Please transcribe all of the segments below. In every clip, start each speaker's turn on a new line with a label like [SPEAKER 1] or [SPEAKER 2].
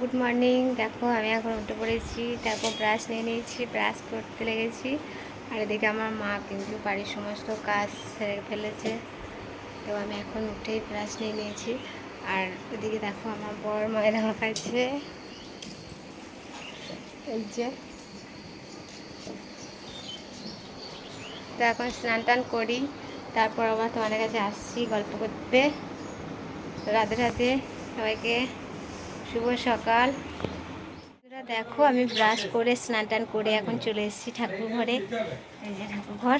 [SPEAKER 1] Good morning. দেখো, আমি এখন উঠে পড়েছি। তারপর ব্রাশ নিয়ে নিয়েছি ব্রাশ করতে লেগেছি। আর এদিকে আমার মা কিন্তু বাড়ির সমস্ত কাজ সেরে ফেলেছে। তো আমি এখন উঠেই ব্রাশ নিয়ে নিয়েছি। আর ওদিকে দেখো, আমার বর ময়দা মাখাচ্ছে। এই যে। তো এখন স্নান টান করি। তারপর আবার তোমাদের কাছে আসছি, গল্প করতে। রাধে রাধে সবাইকে। শুভ সকাল। দেখো, আমি ব্রাশ করে, স্নান টান করে এখন চলে এসেছি ঠাকুর ঘরে। এই যে ঠাকুর ঘর।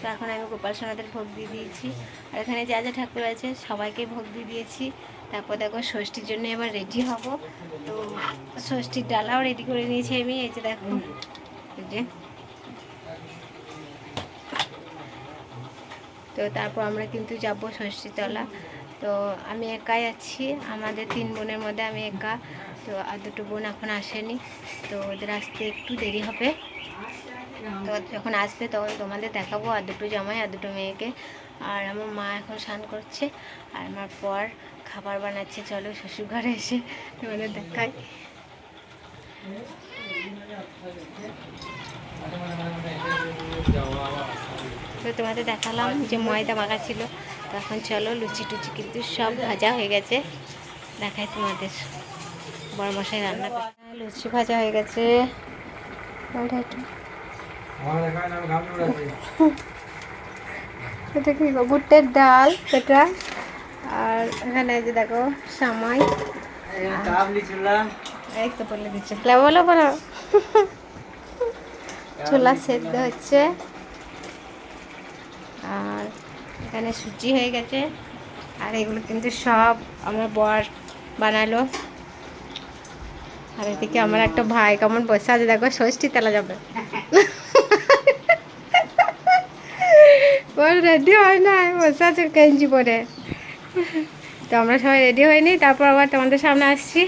[SPEAKER 1] তো এখন আমি গোপাল সোনাদের ভোগ দিয়ে দিয়েছি। আর এখানে যা যা ঠাকুর আছে, সবাইকে ভোগ দিয়ে দিয়েছি। তারপর দেখো, ষষ্ঠীর জন্য এবার রেডি হব। তো ষষ্ঠীর ডালাও রেডি করে নিয়েছি আমি। এই যে দেখো যে। তো তারপর আমরা কিন্তু যাব ষষ্ঠীতলা। তো আমি একাই আছি। আমাদের তিন বোনের মধ্যে আমি একা। তো আর দুটো বোন এখন আসেনি। তো ওদের আসতে একটু দেরি হবে। তো যখন আসবে তখন তোমাদের দেখাবো আর দুটো জামাই আর দুটো মেয়েকে। আর আমার মা এখন স্নান করছে। আর আমার পর খাবার বানাচ্ছে। চলো শ্বশুর ঘরে এসে তোমাদের দেখাই। তো তোমাদের দেখালাম যে ময়দা মাখা ছিল। তো এখন চলো লুচি টুচি কিন্তু সব ভাজা হয়ে গেছে। দেখাই তোমাদের। বড় মশাই রান্না করে। লুচি ভাজা হয়ে গেছে। এটা কি গো? ডাল সেটা আর এখানে যে দেখো সামাই। এই তো বলে দিচ্ছে। বলো বলো। ছোলা সেদ্ধ হচ্ছে। আর এখানে সুজি হয়ে গেছে। আর এগুলো কিন্তু সব আমার বর বানালো। আর এদিকে আমার একটা ভাই কেমন বসে আছে, দেখো, ষষ্ঠী তেলা যাবে। ওর রেডি হয় না বসে আছে গেঞ্জি পরে। তো আমরা সবাই রেডি হয়নি তারপর আবার তোমাদের সামনে আসছি।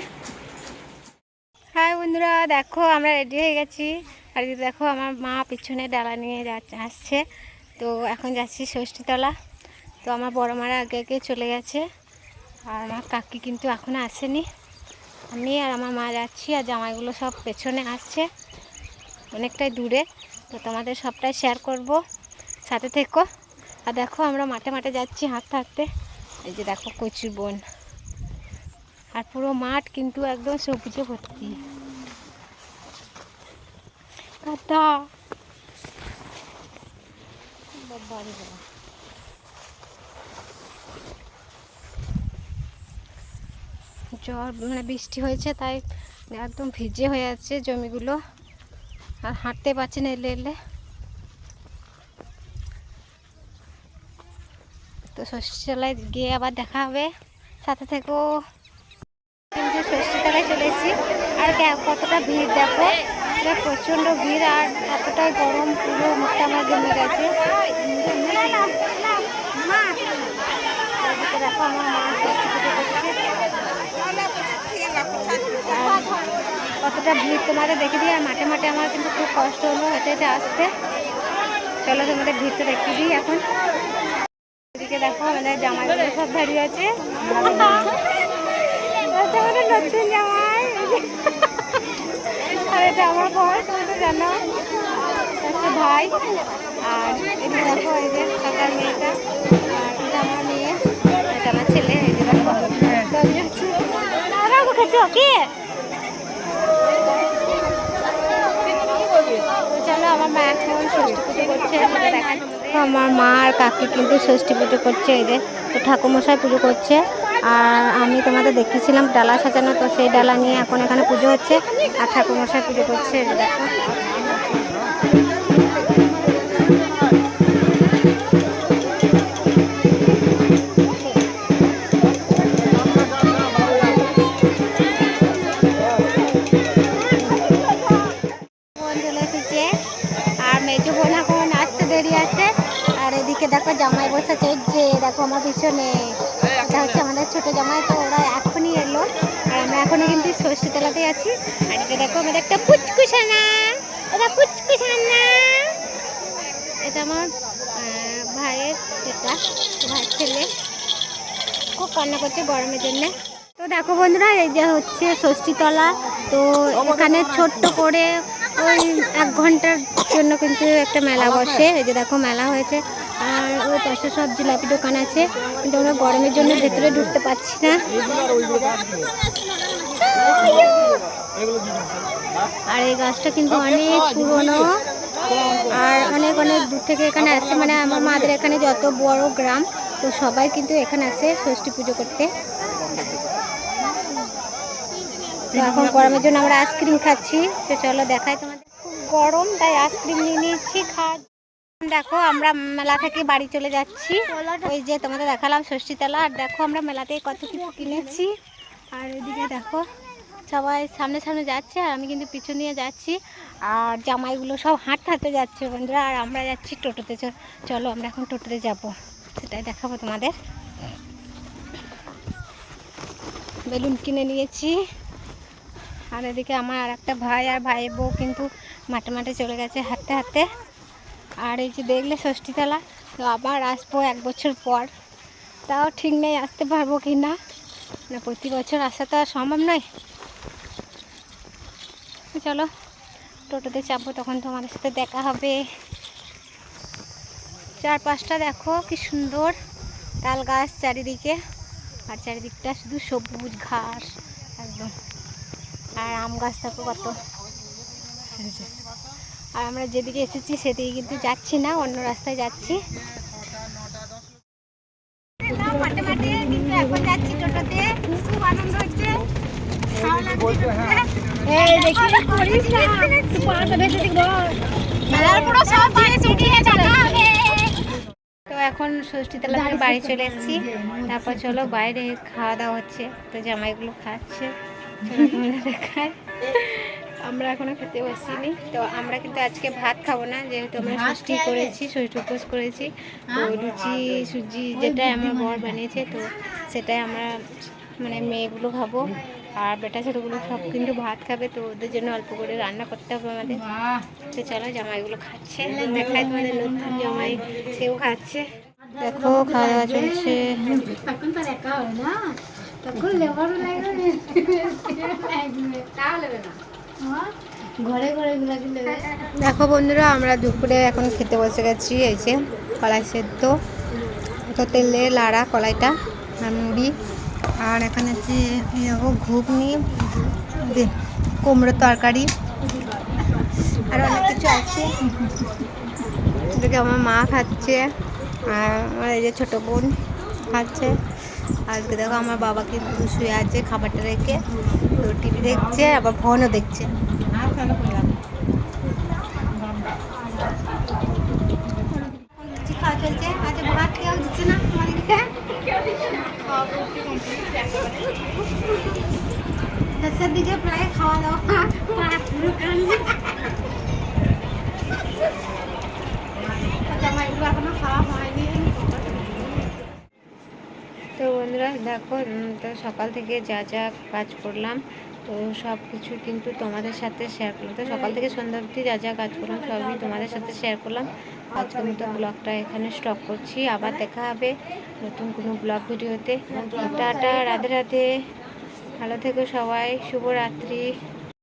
[SPEAKER 1] হাই বন্ধুরা, দেখো, আমরা রেডি হয়ে গেছি। আর দেখো, আমার মা পিছনে ডালা নিয়ে আসছে। তো এখন যাচ্ছি ষষ্ঠীতলা তো আমার বড় মারা আগে আগে চলে গেছে। আর আমার কাকি কিন্তু এখনও আসেনি। আমি আর আমার মা যাচ্ছি আর জামাইগুলো সব পেছনে আসছে। অনেকটাই দূরে। তো তোমাদের সবটাই শেয়ার করব। সাথে থেকো। আর দেখো আমরা মাঠে মাঠে যাচ্ছি হাঁটতে হাঁটতে। এই যে দেখো কচুর বন। আর পুরো মাঠ কিন্তু একদম সবুজে ভর্তি। বাবা। জ্বর মানে বৃষ্টি হয়েছে তাই একদম ভিজে হয়ে আছে জমিগুলো আর হাঁটতে পারছে না এলে এলে তো ষষ্ঠীতলায় গিয়ে আবার দেখা হবে সাথে থেকো কিন্তু ষষ্ঠীতলায় চলে এসেছি আর কতটা ভিড় দেখো প্রচণ্ড ভিড় আর এতটাই গরম পুরো মুখটা আমার জমে গেছে দেখো আমার মা ষষ্ঠী পুজো করছে। আর কতটা ভিড়? তোমাদের দেখে দিই, আর মাঠে মাঠে আমার কিন্তু খুব কষ্ট হলো হেঁটে হেঁটে আসতে। চলো তোমাদের ভিড়টা দেখে দিই এখন। এদিকে দেখো আমাদের জামাইগুলো সব দাঁড়িয়ে আছে। আমাদের নতুন জামাই। আর এটা আমার বর, তুমি তো জানো। একটা ভাই। আর এদিকে দেখো, এই যে কাকার মেয়েটা। আর এটা আমার মেয়ে। এটা আমার ছেলে, এই যে দেখো। কি চলো আমার মা এখন ষষ্ঠী পুজো করছে। আমার মা আর কাকি কিন্তু ষষ্ঠী পুজো করছে এই যে তো ঠাকুরমশাই পুজো করছে। আর আমি তোমাদের দেখেছিলাম ডালা সাজানো তো সেই ডালা নিয়ে এখন এখানে পুজো হচ্ছে। আর ঠাকুরমশাই পুজো করছে দেখো। দেখো জামাই বসেছে যে দেখো আমার পিছনে এটা হচ্ছে আমাদের ছোট জামাই তো ওরা এখনই এলো। আর আমরা এখনই কিন্তু ষষ্ঠীতলাতেই আছি। আর এটা দেখো আমাদের একটা পুচকুসানা এটা পুচকুসানা এটা আমার ভাইয়ের এটা ভাইয়ের ছেলে। খুব কান্না করছে গরমের জন্য। তো দেখো বন্ধুরা এই যে হচ্ছে ষষ্ঠীতলা তো এখানে ছোট্ট করে ওই এক ঘণ্টার জন্য কিন্তু একটা মেলা বসে। এই যে দেখো মেলা হয়েছে। ওই পাশে সব জিলাপি দোকান আছে, কিন্তু আমরা গরমের জন্য ভেতরে ঢুকতে পারছি না। আর এই গাছটা কিন্তু অনেক পুরনো, আর অনেক অনেক দূর থেকে এখানে আসে। মানে আমার মাদের এখানে যত বড় গ্রাম, তো সবাই কিন্তু এখানে আসে ষষ্ঠী পুজো করতে। এখন গরমের জন্য আমরা আইসক্রিম খাচ্ছি, তো চলো দেখাই তোমাদের। খুব গরম, তাই আইসক্রিম নিয়ে নিয়েছি খা দেখো, আমরা মেলা থেকে বাড়ি চলে যাচ্ছি। ওই যে তোমাদের দেখালাম ষষ্ঠীতলা। আর দেখো, আমরা মেলা থেকে কত কিছু কিনেছি। আর এদিকে দেখো, সবাই সামনে সামনে যাচ্ছে, আর আমি কিন্তু পিছন নিয়ে যাচ্ছি। আর জামাইগুলো সব হাঁটতে হাঁটতে যাচ্ছে, বন্ধুরা। আর আমরা যাচ্ছি টোটোতে। চলো, আমরা এখন টোটোতে যাব। সেটাই দেখাবো তোমাদের। বেলুন কিনে নিয়েছি। আর এদিকে আমার আর একটা ভাই আর ভাই বউ কিন্তু মাঠে মাঠে চলে গেছে হাঁটতে হাঁটতে। আর এই যে দেখলে ষষ্ঠীতলা, তো আবার আসব এক বছর পর। তাও ঠিক নেই, আসতে পারব কি না? না, প্রতি বছর আসা তো আর সম্ভব নয়। চলো, টোটোতে চাপবো, তখন তোমাদের সাথে দেখা হবে। চারপাশটা দেখো, কি সুন্দর। তাল গাছ চারিদিকে, আর চারিদিকটা শুধু সবুজ ঘাস, একদম। আর আম গাছ দেখো কত। আর আমরা যেদিকে এসেছি সেদিকে কিন্তু যাচ্ছি না অন্য রাস্তায় যাচ্ছি। মাঠে মাঠে কিন্তু এখন যাচ্ছি টোটোতে। খুব আনন্দ হচ্ছে। তো এখন ষষ্ঠীতলা থেকে বাড়ি চলে এসেছি। তারপর চলো বাইরে খাওয়া দাওয়া হচ্ছে। তো জামাইগুলো খাচ্ছে। দেখায় আমরা এখনও খেতে বসিনি। তো আমরা কিন্তু আজকে ভাত খাব না যেহেতু আমরা ষষ্ঠী করেছি ষষ্ঠী উপোস করেছি। তো লুচি সুজি যেটাই আমার বর বানিয়েছে তো সেটাই আমরা মানে মেয়েগুলো খাব। আর বেটা ছোটোগুলো সব কিন্তু ভাত খাবে তো ওদের জন্য অল্প করে রান্না করতে হবে আমাদের। তো চলো জামাইগুলো খাচ্ছে। দেখায় তোমাদের নতুন জামাই সেও খাচ্ছে। দেখো খাওয়া দাওয়া চলছে।
[SPEAKER 2] তখন তো একা হবে না তখন লেবারও লাগবে না।
[SPEAKER 1] দেখো বন্ধুরা, আমরা দুপুরে এখন খেতে বসে গেছি, এই যে কলাই সেদ্ধ তো তেলে লাড়া, কলাইটা, আর মুড়ি, আর এখানে হচ্ছে ঘুগনি কুমড়োর তরকারি, আর অনেক কিছু আছে। আমার মা খাচ্ছে, আর আমার এই যে ছোটো বোন খাচ্ছে। আর এদিকে দেখো আমার বাবা কিন্তু শুয়ে আছে খাবারটা রেখে তো টিভি দেখছে আবার ফোনও দেখছে লুচি খাওয়া চলছে আজ ভাত কেউ দিচ্ছে না আমাদেরকে শেষের দিকে প্রায় খাওয়া দাওয়া জামাইগুলো এখনও খাওয়া হয়নি তো বন্ধুরা, দেখো তো সকাল থেকে যা যা কাজ করলাম, তো সব কিছু কিন্তু তোমাদের সাথে শেয়ার করলাম। তো সকাল থেকে সন্ধ্যা অবধি যা যা কাজ করলাম, সবই তোমাদের সাথে শেয়ার করলাম। আজকের মতো ব্লগটা এখানে স্টপ করছি। আবার দেখা হবে নতুন কোনো ব্লগ ভিডিওতে। টাটা, রাধে রাধে। ভালো থেকো সবাই। শুভরাত্রি।